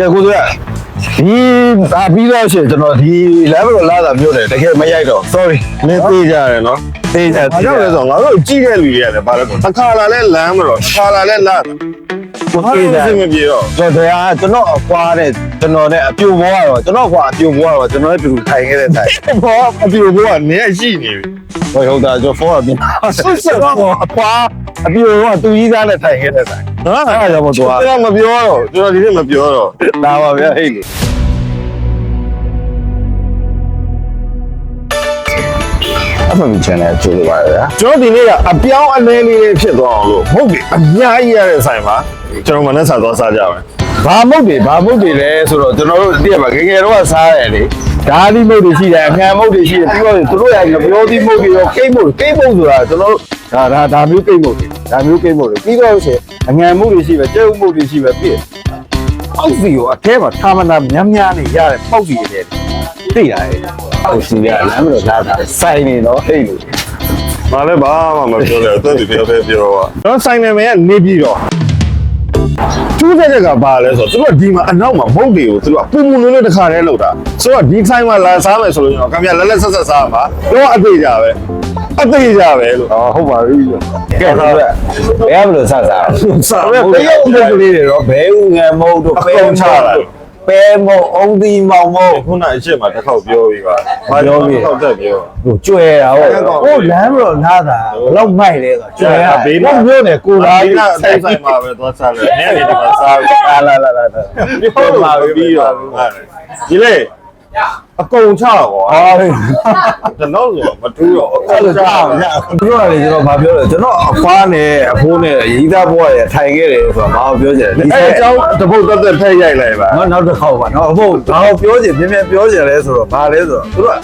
ကဲကိုတို့ရဒီအာပြီးတော့ရှင်ကျွန်တော်ဒီ level ကိုလာတာမျိုးတယ်တကယ်မရိုက်တော့ sorry နင်းသေးကြတယ်နော်သိတယ်ဘာကြောင့်လဲဆိုတော့ငါတို့ကြည့်တဲ့လူတွေရတယ်ဘာလဲဆိုတစ်ခါလာလဲလမ်းမလို့တစ်ခါလာလဲလာ ကိုဘာသိလို့တယ်စိတ်မပြေတော့ကျွန်တော်တရားကျွန်တော်အကွာတဲ့ကျွန်တော်နဲ့အပြိုဘောကတော့ကျွန်တော်ကွာအပြိုဘောကတော့ကျွန်တော်နဲ့တူထိုင်ခဲ့တဲ့တိုင်ဘောအပြိုဘောကနေရှိနေပြီဟိုဟုတ်တာကျွန်တော်ဖောအပြင်ဆွဆွတော့အကွာအပြိုဘောကတူကြီးသားနဲ့ထိုင်ခဲ့တဲ့တိုင်ဟာအဲ့ဒါကြောင့်မို့သူကကျွန်တော်မပြောတော့ကျွန်တော်ဒီနေ့မပြောတော့လာပါဗျာဟဲ့လေ အမှန်ချန်နယ်ကျိုးလို့ပါဗျာကျွန်တော်ဒီနေ့ကအပြောင်းအလဲလေးလေးဖြစ်သွားအောင်လို့ဟုတ်ပြီအများကြီးရတဲ့ဆိုင်မှာကျွန်တော်မနေ့ဆက်သွားစားကြမယ်ဘာမုတ်တွေဘာမုတ်တွေလဲဆိုတော့ကျွန်တော်တို့တည့်ရပါငယ်ငယ်တော့စားရတယ်လေဓာတိမုတ်တွေရှိတယ်အငံမုတ်တွေရှိတယ်ပြီးတော့သူတို့ရဲ့ငပြောသီးမုတ်တွေရောကိတ်မုတ်ကိတ်မုတ်ဆိုတာကျွန်တော်တို့ဒါဒါဒါမျိုးကိတ်မုတ်တွေဒါမျိုးကိတ်မုတ်တွေပြီးတော့ရှင်အငံမုတ်တွေရှိပဲကျဲဥမုတ်တွေရှိပဲပြည့်ပေါက်စီကိုအထဲမှာသာမဏများများနေရတဲ့ပေါက်စီတွေ သိရတယ်ပေါက်စီကလမ်းမလို့လာတာစိုင်းနေတော့ဟဲ့လို့။ဘာလဲဘာမှမပြောလဲသူတည်းပြောပဲပြောပါ။ကျွန်တော်ဆိုင်နာမည်ကနေပြီးတော့ကျူးတဲ့ကဘာလဲဆိုတော့သူတို့ဒီမှာအနောက်မှာမုတ်တွေကိုသူတို့ကပူပူနွေ့နွေ့တစ်ခါတည်းလောက်တာ။ဆိုတော့ဒီဆိုင်မှာလာစားမယ်ဆိုလို့ကျွန်တော်ကဗျာလက်လက်ဆက်ဆက်စားမှာတော့အသေးကြပဲ။အသေးကြပဲလို့အော်ဟုတ်ပါပြီကဲဟုတ်ကဲ့ဘယ်ဘလို့ဆက်စားစားဘယ်မယ်ဘယ်ရုပ်ကလေးတွေတော့ဘဲဥငယ်မုတ်တို့ပဲချလာ ပဲမုတ်အုံးသီးမောင်မုတ်ခုနအရှိမတစ်ခေါက်ပြောပြီးပါ။ဘာပြောပြီးထောက်တက်ပြောဟိုကျွဲတာဟုတ်ဟိုလမ်းမလို့နားတာဘလောက်မိုက်လဲဆိုကျွဲတာဘေးမှာမျိုးနဲ့ကိုလာဒီပြီးကအသေးဆိုင်မှာပဲသွားစားတယ်။နေ့နေ့ဒီမှာစားပြီးလာလာလာလာပြောပါပြီးတော့ဒီလေ အကုန်ချတော့ကွာအော်ဟဲ့ကျွန်တော်ဆိုမတူးတော့အအဲ့ကုန်လိုချကြောက်ရပြောရတယ်ကျွန်တော်ဘာပြောလဲကျွန်တော်အဖွားနဲ့အဖိုးနဲ့ရီးသားဘွားရထိုင်ခဲ့တယ်ဆိုတာဘာပြောချင်လဲဒီအဲဆိုင်အကြောင်းတပုတ်တက်တက်ဖက်ရိုက်လိုက်ပါနော်နောက်တစ်ခေါက်ပါနော်အဖို့ဘာလို့ပြောချင်ပြင်းပြင်းပြောချင်လဲဆိုတော့ဘာလဲဆိုတော့သူတို့က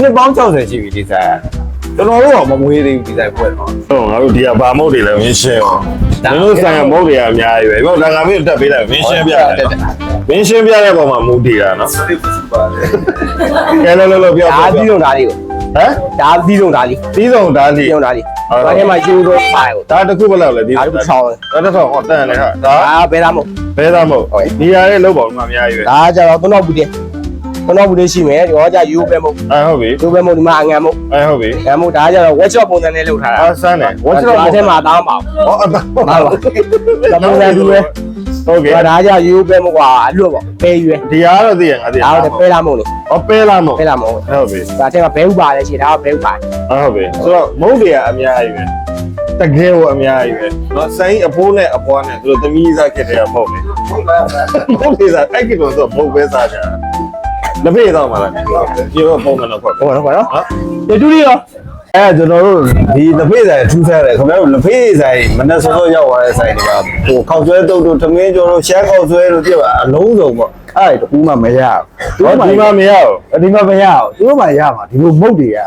နှစ်ပေါင်း60ရှိပြီဒီဆိုင် ကျွန်တော်တို့ကမမွေးသေးဘူးဒီဆိုင်ပွဲတော့ဟုတ်ငါတို့ဒီကဘာမုတ်တွေလည်းမင်းရှင်းအောင်ကျွန်တော်ဆိုင်ကမုတ်တွေကအများကြီးပဲဘောဒါကမင်းတက်ပေးလိုက်မင်းရှင်းပြတယ်မင်းရှင်းပြတဲ့ပုံမှာမူတည်တာနော်ကဲလို့လို့ပြောဒါပြောပြီးတော့ဒါလေးကိုဟမ်ဒါပြီးတော့ဒါလေးပြီးဆုံးဒါလီပြီးတော့ဒါလေးဟုတ်ဘာထဲမှာကျိုးတော့ပါကိုဒါတစ်ခုဘယ်လောက်လဲဒီဒါတစ်ချောင်းဒါတစ်ထောင်ဟောတန်လေဟာဒါဒါဘယ်သားမဟုတ်ဘဲသားမုတ်ဒီရတဲ့လောက်ပုံမှာအများကြီးပဲဒါကြတော့သုံးတော့ဘူးတင်း သုံးတော့ဘူးတင်းရှိမယ်ရောကြယူပဲမဟုတ် အဲဟုတ်ပြီ ယူပဲမဟုတ်ဒီမှာအငံမဟုတ် အဲဟုတ်ပြီ အငံမဟုတ်ဒါကြတော့ workshop ပုံစံနဲ့လုပ်ထားတာ အာဆန်းတယ်ဝတ်ချတော့ ဒါထဲမှာသားမအောင် ဟောအသား ဟုတ်ပါဒါပုံစံတူပဲ ဟုတ်ကဲ့ ဒါကြယူပဲမဟုတ်ကွာအလွတ်ပေါ့ပဲရွယ် ဒီအားတော့သိရငါသိ ဒါတော့ပဲလားမဟုတ်လေ ဟောပဲလားမဟုတ် ပဲလားမဟုတ် ဟုတ်ပြီ ဒါထဲမှာဘဲဥပါလဲရှိတာဘဲဥပါ ဟုတ်ပြီဆိုတော့မုတ်တွေကအများကြီးပဲတကယ်ကိုအများကြီးပဲเนาะဆိုင်အဖိုးနဲ့အပွားနဲ့သူတို့သမီးစားခဲ့တဲ့မဟုတ်လေမုတ်တွေစားအဲ့ကိတော့ဆိုမုတ်ပဲစားကြတာ လက်ဖေးတော့မလားပြေတော့ပုံမှန်တော့ခွက် ဟုတ်တော့ကွာနော် ဟာ ဒီတူလေးရော အဲကျွန်တော်တို့ဒီလက်ဖေးဆိုင်ထူးဆန်းတယ်ခင်ဗျားတို့လက်ဖေးဆိုင်မနေ့စောစောရောက်သွားတဲ့ဆိုင်တွေကဟိုခောက်ဆွဲတုတ်တို့ထမင်းကျော်တို့ရှမ်းခောက်ဆွဲတို့ပြပါအလုံးစုံပေါ့အဲ့ဒါတူးမှမရဘူး ဟောဒီမှာမရဘူး ဒီမှာမရဘူးသူတို့မှရမှာဒီလိုမုတ်တွေရ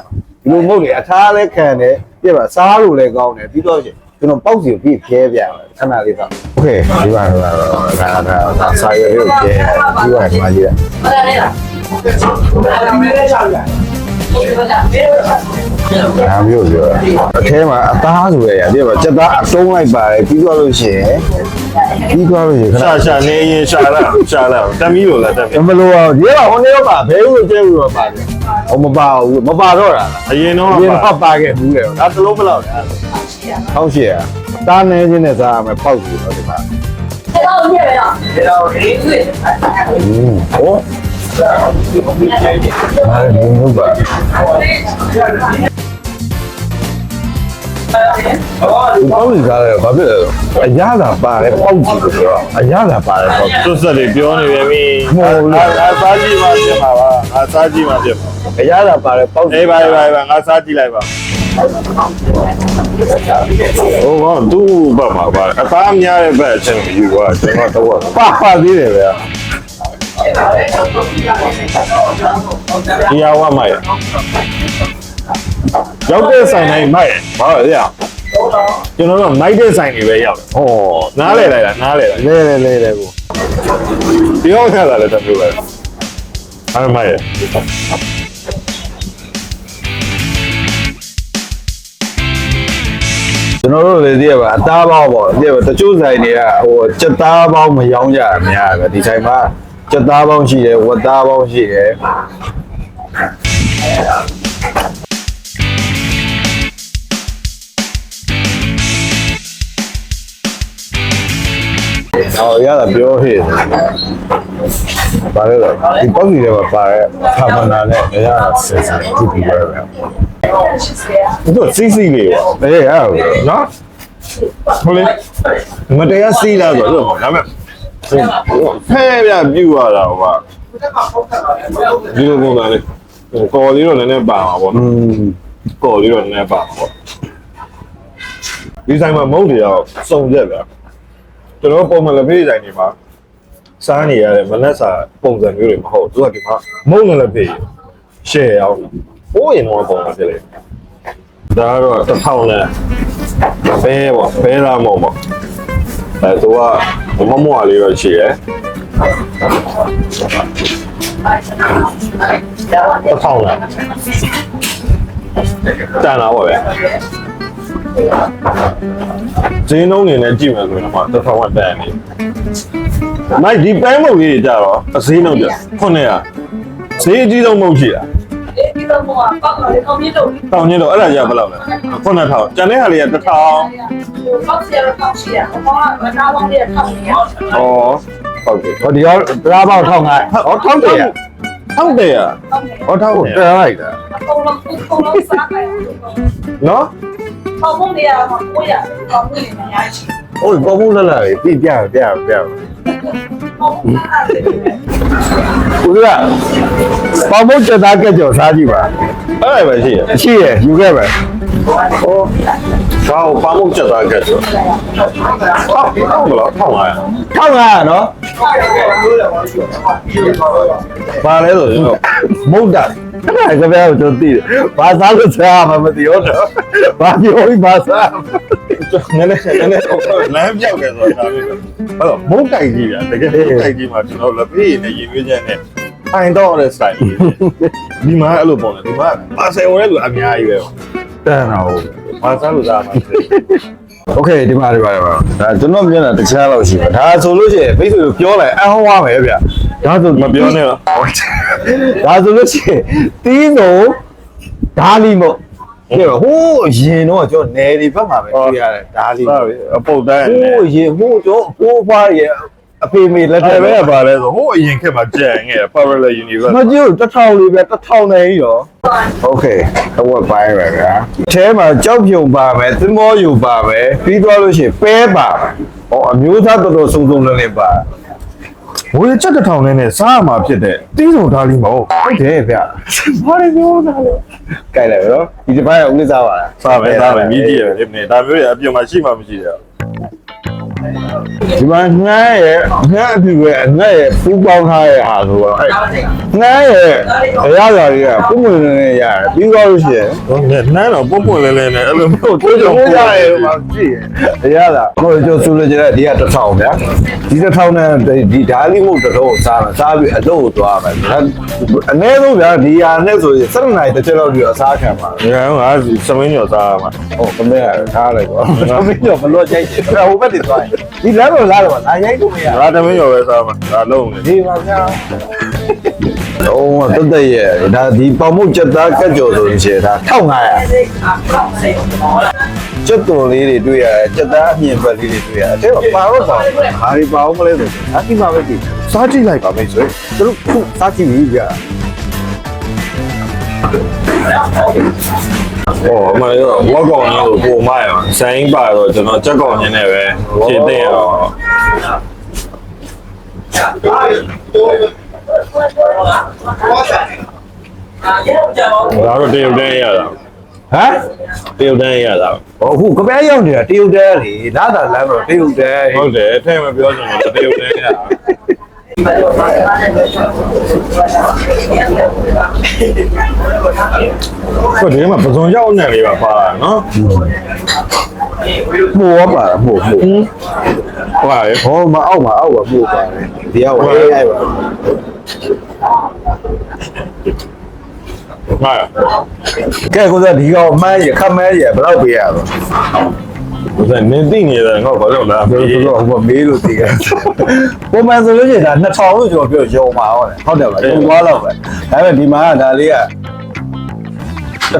ဒီလိုမုတ်တွေအခါလဲခံတယ်ပြပါစားလို့လည်းကောင်းတယ်ပြီးတော့ကျွန်တော်ပေါက်စီကိုပြည့်ဖြဲပြခဏလေးတော့โอเคဒီပါတော့ဒါဒါဒါစာရွက်လေးကိုဖြဲဒီပါဒီမှာကြီးတယ် ဒါမျိုးပြောတာအထဲမှာအသားဆိုရရပြပါကြက်သားအတုံးလိုက်ပါတယ်ပြီးသွားလို့ရှိရင်ပြီးသွားလို့ရှိရင်ရှာရှာနေရင်ရှာလာရှာလာတမီးလို့လားတမီးမလို့ရောဒီကဟိုနေတော့ပါဘဲဦးကျဲဦးတော့ပါတယ်ဟိုမပါဘူးမပါတော့တာအရင်တော့ပါပါခဲ့ဘူးလေဒါသလုံးဘလောက်လဲ1800တားနေခြင်းနဲ့စားရမယ်ပေါက်ပြီတော့ဒီမှာတော့ပြည့်ရတော့ဒီတော့ဒီတွေ့ဟို အားလုံးဟုတ်ပါပေါက်ကြီးကားတယ်ဘာဖြစ်လဲအရသာပါတယ်ပေါက်ကြီးဆိုတော့အရသာပါတယ်ပေါက်သွတ်ဆက်တွေပြောနေပြန်ပြီငါစားကြည့်မှပြင်ပါပါငါစားကြည့်မှပြင်ပါအရသာပါတယ်ပေါက်ကြီးအေးပါပါပါငါစားကြည့်လိုက်ပါဟိုကသူ့ဘက်မှာပါအသားများတဲ့ဘက်အချင်းကိုယူသွားကျွန်တော်တော့ပါပါသေးတယ်ဗျာ ဒီဟာဝမိုက်ရောက်တဲ့ဆိုင်တိုင်းမိုက်ဘာလို့လဲကျွန်တော်တို့မိုက်တဲ့ဆိုင်တွေပဲရောက်တယ်ဟောနားလေလိုက်တာနားလေလိုက်လဲလဲလဲလဲကိုပြောခါလာလည်းတမျိုးပဲအားမိုက်ကျွန်တော်တို့လည်းသိရပါအသားပေါင်းပေါ့သိရပါတချို့ဆိုင်တွေကဟိုစက်သားပေါင်းမရောင်းကြတာများတယ်ဒီဆိုင်မှာ စက်သားပေါင်းရှိတယ်ဝက်သားပေါင်းရှိတယ်ဟောရတာပြောဟေ့ပါလေတော့ဒီပေါ့စီတွေမှာပါတဲ့ဖာမနာနဲ့အရာဆက်ဆက်ကြည့်ပြီးရပဲသူကစီးစီးလေးပေါ့အေးအဲ့ဒါနော်ဟုတ်လေမတရားစီးလာဆိုတော့ဒါပေမဲ့ ဖဲပြပြူရတာဟိုကဒီလိုပုံစံလေးကော်လေးတော့နည်းနည်းပါမှာပေါ့อืมကော်လေးတော့နည်းနည်းပါမှာပေါ့ဒီဆိုင်မှာမုတ်တွေရောစုံရက်ဗျာကျွန်တော်ပုံမှန်လက်ဖေးဆိုင်တွေမှာစားနေရတဲ့မနက်စာပုံစံမျိုးတွေမဟုတ်သူကဒီမှာမုတ်နဲ့လက်ဖေးရှယ်အောင်ဟိုးရင်တော့ပုံစံဖြစ်လေဒါကတော့တစ်ထောင်နဲ့ဘဲပေါ့ဘဲလာမုံပေါ့အဲသူက မမွားလေးတော့ရှိတယ်တစ်ထောင်နဲ့တန်လာပါဗျာဈေးနှုန်းနေနဲ့ကြည့်မယ်ဆိုရင်တော့တစ်ထောင်ကတန်နေမိုက်ဒီပန်းမုတ်ကြီးတွေကြတော့အဈေးနှုန်းကြ900ဈေးအကြီးဆုံးမုတ်ရှိတာဒီ တော့မောကပောက်တယ်ကောင်းပြီးတော့တောင်းညတော့အဲ့ဒါကြဘယ်လောက်လဲ9000ကျန်တဲ့ဟာတွေက1000ပောက်စီရတော့ရှိရဘောကနားပေါင်းရထောက်နေရဩဟုတ်ကဲ့ဟောဒီရောတရားပေါက်ထောင်းငါဟောထောင်းတယ်ရဟုတ်တယ်ရဟုတ်တယ်ဟောထောက်ဟိုတယ်တရားလိုက်တာအကုန်လုံးအကုန်လုံးစားတယ်နော်ပေါ့ပုံနေရမှာကိုရကောင်းနေနေရရှိဟိုပေါ်မှုလာလာပြီပြပြပြပြပေါ့အဲ့ဒါ ဦးကပေါ်မှုတက်သားကက်ကြော်စားကြည့်ပါအဲ့ဒါပဲရှိရရှိရယူခဲ့ပဲဟောဘာကိုပါမုတ်ချက်သားကဲဆိုဟုတ်ဟုတ်မလားထောက်လာရထောင်းငါနော်ဘာလဲဆိုတော့မုတ်တာအဲ့ဒါကပြောကျွန်တော်သိတယ်ဘာစားလို့စားမှမသိတော့ဘာပြောပြီးဘာစားနည်းနည်းနည်းနည်းလမ်းပြောက်တယ်ဆိုတာဒါပဲအဲ့တော့မုတ်တိုက်ကြီးဗျာတကယ်မုတ်တိုက်ကြီးမှာကျွန်တော်လက်ဖေးနဲ့ရင်ရွေးချက်နဲ့ထိုင်တော့တဲ့ style ဒီမှာအဲ့လိုပုံတယ်ဒီမှာပါဆယ်ဝင်တဲ့လူအများကြီးပဲ တန်တော့ ဘာစားလို့စားမှာလဲ โอเคဒီမှာဒီမှာဒီမှာဒါကျွန်တော်မျက်နှာတစ်ခြားလောက်ရှိပါဒါဆိုလို့ရှိရင်ဖိတ်ဆိုပြောလိုက်အဟောင်းသွားမယ်ဗျဒါဆို မပြောနဲ့တော့ ဒါဆိုလို့ရှိရင်တီးစုံဓာလီမို့ဒီဟိုးရင်တော့ကျွန်တော်နယ်ဒီဘက်မှာပဲတွေ့ရတယ်ဓာလီ စားပြီအပုတ်တန်း ဟို နဲ့ းရင်ဟိုးကျွန်တော်ဟိုးဖွားရဲ့ အဖေမေလက်ထက်အဲ့ပဲပဲပါလဲဆိုဟိုအရင်ခက်မှာကြံ့ငဲ parallel မ universe ကြည့်တထောင်လေးပဲတထောင်နဲ့ကြီးရော Okay အဝတ်ပိုင်းပဲဗျာအဲထဲမှာကြောက်ဖြုံပါမယ်သင်္ဘောယူပါမယ်ပြီးသွားလို့ရှိရင်ပဲပါမယ်ဟောအမျိုးသားတော်တော်စုံစုံလင်းလင်းပါငွေချက်တစ်ထောင်နဲ့နဲ့စားရမှာဖြစ်တဲ့တီးဆောင်ဓာလီမဟုတ်ဟုတ်တယ်ဗျာဘာလဲပြောတာလဲကြိုက်လိုက်ပြီနော်ဒီတစ်ပိုင်းကဦးလေးစားပါလားစားပဲစားပဲမိကြည့်ရတယ်ဒီနေ့ဒါမျိုးတွေအပြင်မှာရှိမှမရှိတယ် ဒီမှာငှမ်းရဲ့ငှမ်းအပြူရဲ့အငှက်ရဲ့ပူပေါင်းထားရဲ့ဟာဆိုတော့အဲငှမ်းရဲ့အရာရာတွေကပုံမှန်နေရတယ်ပြီးသွားလို့ရှိရင်ဟိုနဲ့နန်းတော့ပုံပွင့်လဲလဲနဲ့အဲ့လိုမျိုးကိုကြုံရရဲ့မှာကြည့်ရရတာကိုကြိုဆူလို့ကြတဲ့ဒီကတစ်ထောင်ဗျာဒီတစ်ထောင်နဲ့ဒီဓာလီမှုတစ်ထောင်စားမယ်စားပြီးအတော့ကိုသွားမယ်အနည်းဆုံးဗျာဒီဟာနဲ့ဆိုရင်7နိုင်တစ်ချက်လောက်ပြီးတော့စားခံပါငါကသမင်းညော်စားရမှာဟုတ်ကမဲထားလိုက်ပါသမီးတော့မလွတ်ကြိုက်တယ်ဟိုဘက်တွေသွားရင်ဒီလမ်းတော့လာတော့လာရိုက်လို့မရငါသမင်းညော်ပဲစားမှာဒါလုံးနေဒီပါဗျာဟိုမတက်တက်ရဲ့ဒါဒီပေါမုတ်ချက်သားကက်ကြော်ဆိုရင်ရှယ်ဒါ1500ချက်တော်လေးတွေတွေ့ရတယ်ချက်သားအမြင်ပတ်လေးတွေတွေ့ရတယ်အဲ့တော့ပါတော့ပါဘာတွေပါအောင်မလဲဆိုအတိမပဲကြည့်စားကြည့်လိုက်ပါမိတ်ဆွေသူတို့ခုစားကြည့်ပြီဗျာ ဟောအမှန်တော့ဝက်ကောင်ကြီးကိုပုံမရမှာဆိုင်ပါတော့ကျွန်တော်ချက်ကောင်ကြီးနဲ့ပဲခြေသိရတော့ဒါတော့တရုတ်တန်းရတာဟမ်တရုတ်တန်းရတာဟိုခုကပဲရောက်နေတာတရုတ်တဲလေလာတာလမ်းတော့တရုတ်တဲဟုတ်တယ်အထက်မပြောချင်ဘူးတရုတ်တန်းရတာ ဆိုဒီမှာပဇွန်ရောက်နေလေးပါပါလာနော်မိုးရောပါမိုးမိုးဟုတ်ပါလေဟောမအောက်မှာအောက်ပါမိုးပါတယ်ဒီအောက်အေးရိုက်ပါဟာကဲကိုစားဒီကောင်အမှန်းရခမန်းရဘယ်တော့ပေးရတော့ ဘယ်နင်းသိနေတယ်ငါဘာလို့လဲကျွန်တော်တို့ဟိုမေးလို့သိတယ်ပုံမှန်ဆိုလို့ရှိရင်ဒါ2000လို့ကျွန်တော်ပြောရုံပါဟုတ်တယ်ဟုတ်တယ်ပါကျွန်တော်တော့ပဲဒါပေမဲ့ဒီမှာကဒါလေးက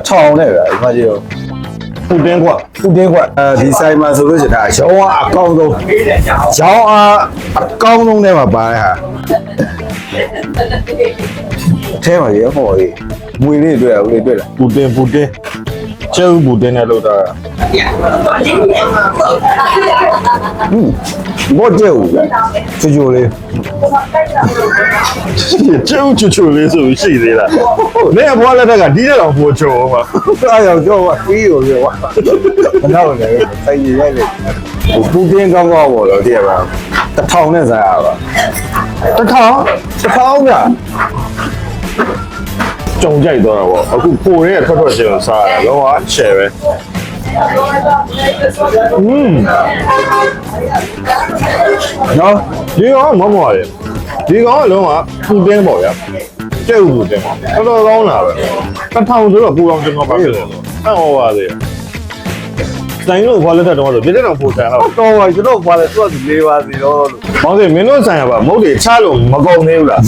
1000နဲ့ပဲဒီမှာကြည့်တော့ပူတင်းကွာခုတင်းကွအဲဒီဆိုင်မှာဆိုလို့ရှိရင်ဒါရောင်းအားအကောင်းဆုံးရောင်းအားအကောင်းဆုံးထဲမှာပါတဲ့ဟာအထဲမှာရေဟောလေးမွေလေးတွေ့ရဦးလေးတွေ့လားပူတင်းပူတင်း ကျုပ်ပူတင်းနဲ့လောက်တာဟွန်းဘောကျဲဦးလေချူချူလေးကျုပ်ချူချူလေးဆိုရှိသေးလားမင်းဘွားလက်ထက်ကဒီတဲ့တော့ပိုချိုးပါအားရောက်ကြောပါပြီးရောပြောပါမနောက်လည်းစိုက်ရရိုက်လေပူတင်းကောင်းကောင်းပေါ့လို့တည်ရပါတစ်ထောင်နဲ့စားရပါတစ်ထောင်တစ်ထောင်က ကြုံကြိုက်တော့တော့အခုပိုရဲထွက်ထွက်ချင်းစားရတော့ဟာချဲပဲอืมနော်ဒီကောင်မမော်ရဒီကောင်ကလုံးဝပူတင်းပေါ့ဗျာကျုပ်ပူတင်းပေါ့တော်တော်ကောင်းတာပဲတစ်ထောင်ဆိုတော့ပူအောင်ကျွန်တော်ပါဖြစ်တယ်ဆိုအဲ့ဟောပါသေးဆိုင်လို့ဘာလက်ထက်တော့ဆိုပြည့်တဲ့တော့ပို့ဆိုင်တော့တော့ပါကျွန်တော်ဘာလဲသူကလေးပါစီတော့လို့။မောင်စီမင်းတို့ဆိုင်ရပါမုတ်တွေချလို့မကုန်သေးဘူးလား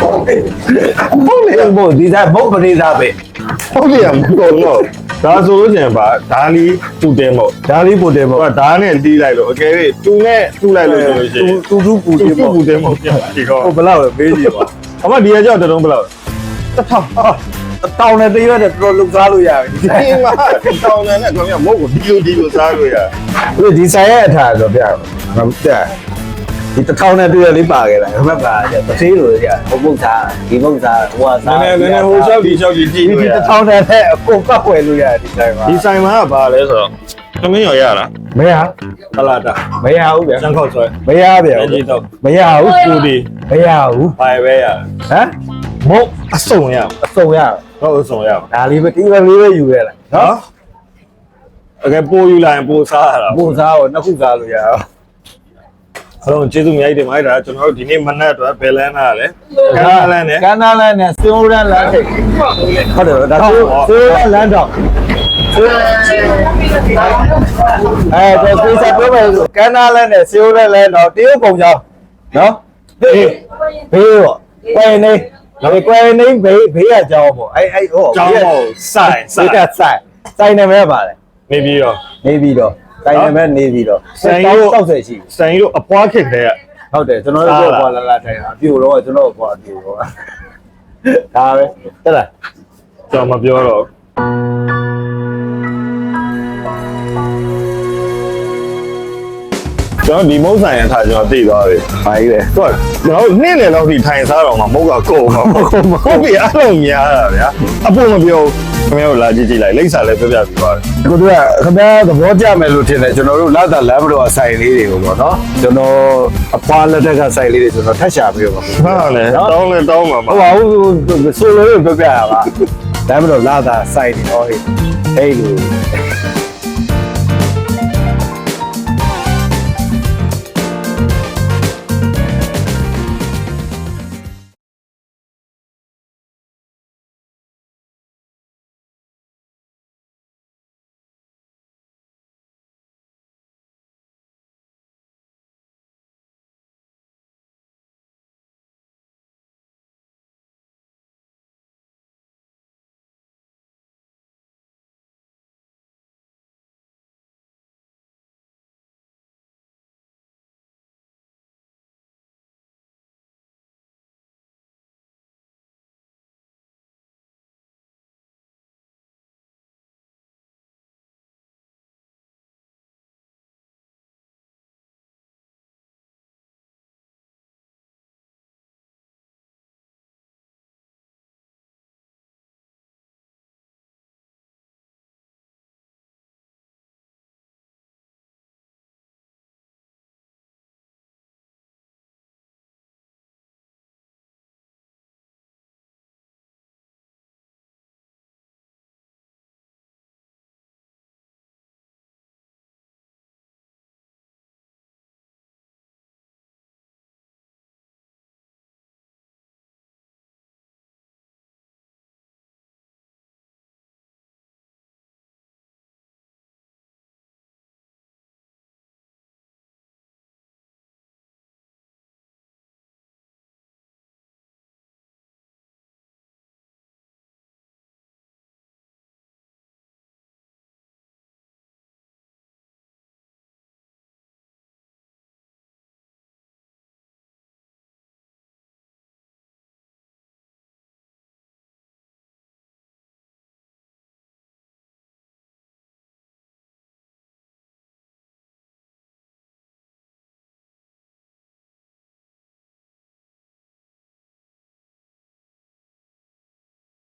ဟုတ်လေဘို့ဒီစားဘုတ်ပရိသပဲ။ဟုတ်တယ်မကုန်တော့ဒါဆိုလို့ရှိရင်ပါဓာလီတူတယ်မို့ဒါလေးပို့တယ်။ပေါ့ဟိုကဓာနဲ့တီးလိုက်လို့အကယ်၍တူနဲ့တူလိုက်လို့ဆိုလို့ရှိရင်တူတူပူတူတယ်တူပေါ့ပူတယ်မို့ပြန်ဒီကောဟိုဘလောက်လဲမေးကြည့်ပါ။အမဒီရကြောက်တုံးဘယ်လောက်လဲတစ်ထောင်တောင်းနဲ့သေးရတယ်တော်တော်လုံစားလို့ရပြီ။ဒီမှာတောင်းတယ်နဲ့ခင်ဗျမုတ်ကိုဒီလိုဒီလိုစားလို့ရဒီဒီဆိုင်ရဲ့အထာဆိုပြမတက် ဒီတစ်ထောင်နဲ့တွေ့ရလေးပါခဲ့တာခမက်ပါတသေးလို့ရဘုတ်ဘုတ်သားဒီဘုတ်သားဟိုဟာ။စားနည်းနည်းနည်းဟိုလျှောက်ဒီလျှောက်ဒီကြည့်ဒီလို့ဒီရတစ်ထောင်နဲ့အကုန်ကပ်ွယ်လို့ရတယ်ဒီဆိုင်မှာဒီဆိုင်မှာကဘာလဲဆိုတော့သမင်းရောရလားမရဟလာတာမရဘူးဗျစံခောက်ဆွဲမရဗျအကြီးတော့မရဘူးပူဒီမရဘူးပိုင်ပဲရဟမ်မုတ်အစုံရအစုံရဟုတ်အစုံရဒါလေးပဲဒီပဲလေးပဲယူရလားနော်နော်အကယ်ပိုးယူလိုက်ရင်ပိုးစားရတာဘုတ်စားကိုနှစ်ခုစားလို့ရအောင် အားလုံးကျေးဇူးများကြီးတင်ပါတယ်ဒါကျွန်တော်တို့ဒီနေ့မနက်အတွက်ဘယ်လန်းလာလဲကန်းလာလန်းနဲ့ကန်းနာလန်းနဲ့စင်ဦးရန်လန်းထိပ်ဟုတ်တယ်ဒါဆိုစင်ဦးရန်လန်းတော့အဲဒါကိုစပြောမယ်ကန်းနာလန်းနဲ့စင်ဦးရန်လန်းတော့တရုတ်ပုံကြောင်းနော်ဘေးဘေးပေါ့ကွယ်နေဒါကွယ်နေဘေးဘေးကကြောင်းပေါ့အဲအဲဟောကျောင်းကိုစိုင်စိုစိုက်င်ဆိုင်ဆိုင်နေမဲ့ပါလေနေပြီးတော့နေပြီးတော့ ဆိုင်နေမဲ့နေပြီးတော့ဆိုင်တို့60ရှိစိုင်တို့အပွားခက်တဲ့ကဟုတ်တယ်ကျွန်တော်တို့ကလာလာထိုင်တာအပြိုတော့ကျွန်တော်ကအပြိုတော့ဒါပဲတက်လားကျွန်တော်မပြောတော့ ကျွန်တော်ဒီမုတ်ဆိုင်ရထားကျွန်တော်သိသွားပြီဘာကြီးလဲသူကကျွန်တော်နေ့လယ်လောက်ထိထိုင်စားတော့မှမုတ်ကကုန်မှာမကုန်မဟုတ်ပြီအဲ့လိုများတာဗျာအဖို့မပြောခင်ဗျားတို့လာကြည့်ကြည့်လိုက်လိမ့်စာလည်းပြောပြပြီးသွားတယ်ကိုတို့ကခင်ဗျားသဘောကျမယ်လို့ထင်တယ်ကျွန်တော်တို့လာတာလမ်းမတော်အဆိုင်လေးတွေကိုပေါ့နော်ကျွန်တော်အပွားလက်ထက်ကဆိုင်လေးတွေကျွန်တော်ထက်ရှာပြီးတော့ပါဟာလေတောင်းလဲတောင်းမှာဟုတ်ပါဘူးဆိုလိုလို့ပြောပြရပါလမ်းမတော်လာတာဆိုင်တွေဟောဟေးဟေးလူ